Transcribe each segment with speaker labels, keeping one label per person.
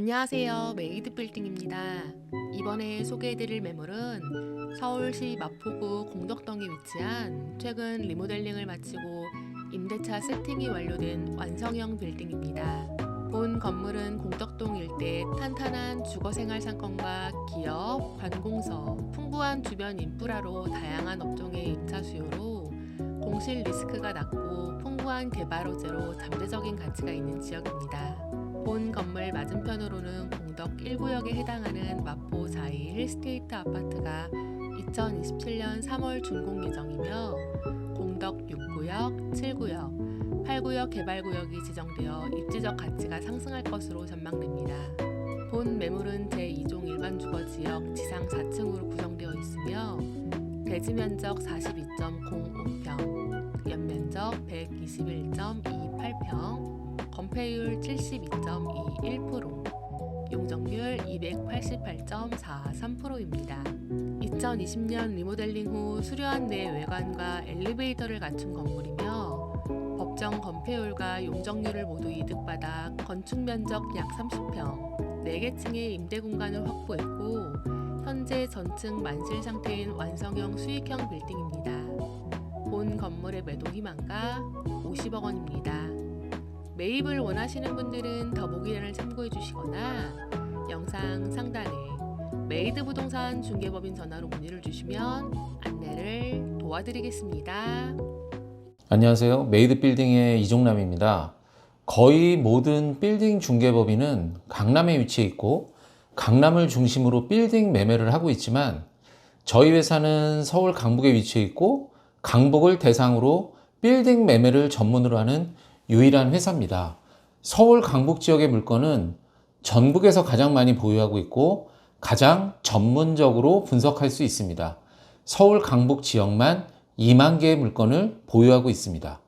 Speaker 1: 안녕하세요. 메이드 빌딩입니다. 이번에 소개해드릴 매물은 서울시 마포구 공덕동에 위치한 최근 리모델링을 마치고 임대차 세팅이 완료된 완성형 빌딩입니다. 본 건물은 공덕동 일대 탄탄한 주거생활 상권과 기업, 관공서, 풍부한 주변 인프라로 다양한 업종의 임차 수요로 공실 리스크가 낮고 풍부한 개발 호재로 잠재적인 가치가 있는 지역입니다. 본 건물 맞은편으로는 공덕 1구역에 해당하는 마포 4이 힐스테이트 아파트가 2027년 3월 준공 예정이며 공덕 6구역, 7구역, 8구역 개발구역이 지정되어 입지적 가치가 상승할 것으로 전망됩니다. 본 매물은 제2종 일반 주거 지역 지상 4층으로 구성되어 있으며 대지 면적 42.05평, 연면적 121.28평, 건폐율 72.21%, 용적률 288.43%입니다. 2020년 리모델링 후 수려한 내 외관과 엘리베이터를 갖춘 건물이며 법정 건폐율과 용적률을 모두 이득받아 건축 면적 약 30평, 4개 층의 임대 공간을 확보했고 현재 전층 만실 상태인 완성형 수익형 빌딩입니다. 본 건물의 매도 희망가 50억 원입니다. 매입을 원하시는 분들은 더보기란을 참고해 주시거나 영상 상단에 메이드 부동산 중개법인 전화로 문의를 주시면 안내를 도와드리겠습니다.
Speaker 2: 안녕하세요. 메이드 빌딩의 이종남입니다. 거의 모든 빌딩 중개법인은 강남에 위치해 있고 강남을 중심으로 빌딩 매매를 하고 있지만 저희 회사는 서울 강북에 위치해 있고 강북을 대상으로 빌딩 매매를 전문으로 하는 유일한 회사입니다. 서울 강북 지역의 물건은 전국에서 가장 많이 보유하고 있고 가장 전문적으로 분석할 수 있습니다. 서울 강북 지역만 2만 개의 물건을 보유하고 있습니다.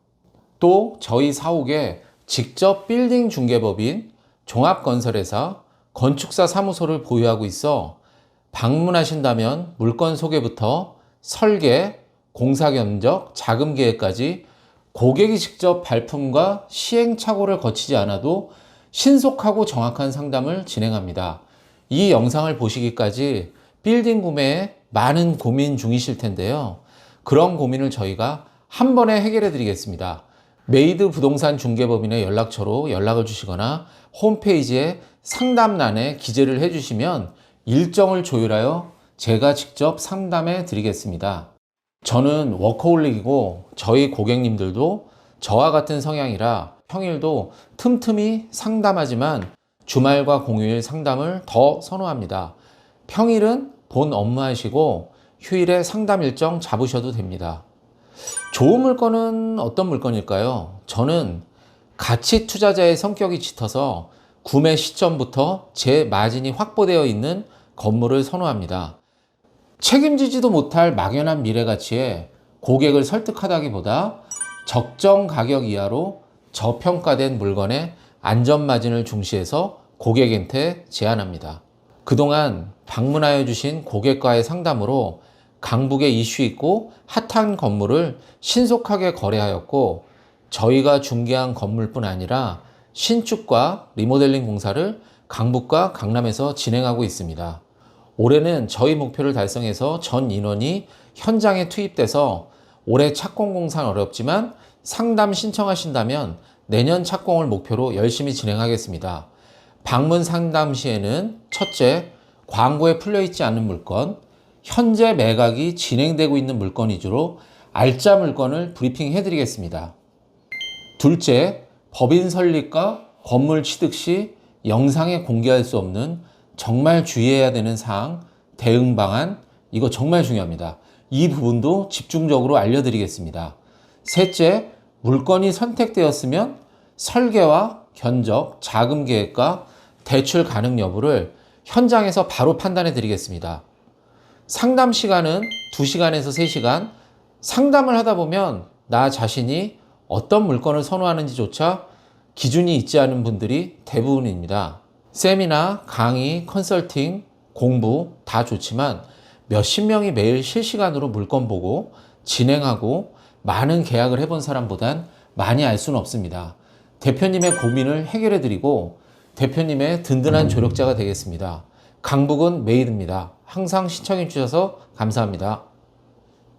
Speaker 2: 또 저희 사옥에 직접 빌딩 중개법인 종합건설회사 건축사 사무소를 보유하고 있어 방문하신다면 물건 소개부터 설계, 공사 견적, 자금 계획까지 고객이 직접 발품과 시행착오를 거치지 않아도 신속하고 정확한 상담을 진행합니다. 이 영상을 보시기까지 빌딩 구매에 많은 고민 중이실 텐데요. 그런 고민을 저희가 한 번에 해결해 드리겠습니다. 메이드 부동산 중개법인의 연락처로 연락을 주시거나 홈페이지에 상담란에 기재를 해 주시면 일정을 조율하여 제가 직접 상담해 드리겠습니다. 저는 워커홀릭이고 저희 고객님들도 저와 같은 성향이라 평일도 틈틈이 상담하지만 주말과 공휴일 상담을 더 선호합니다. 평일은 본 업무하시고 휴일에 상담 일정 잡으셔도 됩니다. 좋은 물건은 어떤 물건일까요? 저는 가치 투자자의 성격이 짙어서 구매 시점부터 제 마진이 확보되어 있는 건물을 선호합니다. 책임지지도 못할 막연한 미래 가치에 고객을 설득하다기보다 적정 가격 이하로 저평가된 물건의 안전 마진을 중시해서 고객한테 제안합니다. 그동안 방문하여 주신 고객과의 상담으로 강북에 이슈 있고 핫한 건물을 신속하게 거래하였고 저희가 중개한 건물뿐 아니라 신축과 리모델링 공사를 강북과 강남에서 진행하고 있습니다. 올해는 저희 목표를 달성해서 전 인원이 현장에 투입돼서 올해 착공 공사는 어렵지만 상담 신청하신다면 내년 착공을 목표로 열심히 진행하겠습니다. 방문 상담 시에는 첫째, 광고에 풀려 있지 않은 물건, 현재 매각이 진행되고 있는 물건 위주로 알짜 물건을 브리핑 해 드리겠습니다. 둘째, 법인 설립과 건물 취득 시 영상에 공개할 수 없는 정말 주의해야 되는 사항, 대응 방안, 이거 정말 중요합니다. 이 부분도 집중적으로 알려드리겠습니다. 셋째, 물건이 선택되었으면 설계와 견적, 자금 계획과 대출 가능 여부를 현장에서 바로 판단해 드리겠습니다. 상담 시간은 2시간에서 3시간. 상담을 하다 보면 나 자신이 어떤 물건을 선호하는지조차 기준이 있지 않은 분들이 대부분입니다. 세미나, 강의, 컨설팅, 공부 다 좋지만 몇십 명이 매일 실시간으로 물건 보고 진행하고 많은 계약을 해본 사람보단 많이 알 수는 없습니다. 대표님의 고민을 해결해 드리고 대표님의 든든한 조력자가 되겠습니다. 강북은 메이드입니다. 항상 시청해 주셔서 감사합니다.